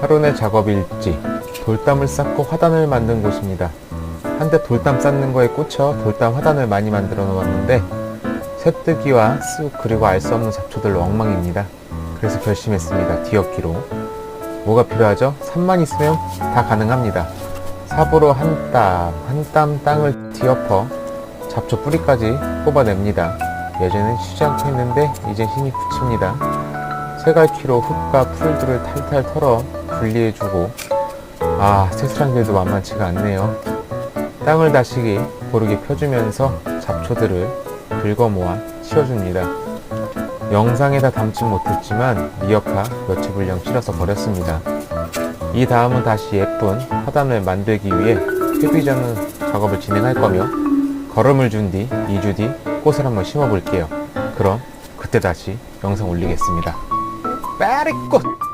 하루의 작업 일지. 돌담을 쌓고 화단을 만든 곳입니다. 한때 돌담 쌓는 거에 꽂혀 돌담 화단을 많이 만들어 놓았는데 쇠뜨기와 쑥 그리고 알 수 없는 잡초들로 엉망입니다. 그래서 결심했습니다. 뒤엎기로. 뭐가 필요하죠? 산만 있으면 다 가능합니다. 삽으로 한 땀, 한 땀 땅을 뒤엎어 잡초 뿌리까지 뽑아냅니다. 예전엔 쉬지 않고 했는데 이제 힘이 붙입니다. 쇠갈퀴로 흙과 풀들을 탈탈 털어 분리해주고 아 세수란 길도 만만치가 않네요. 땅을 다시기 고르게 펴주면서 잡초들을 긁어 모아 치워줍니다. 영상에 다 담지 못했지만 미역파 며칠 분량 실어서 버렸습니다. 이 다음은 다시 예쁜 화단을 만들기 위해 퇴비전은 작업을 진행할 거며 걸음을 준 뒤 2주 뒤 꽃을 한번 심어 볼게요. 그럼 그때 다시 영상 올리겠습니다. 빠리꽃!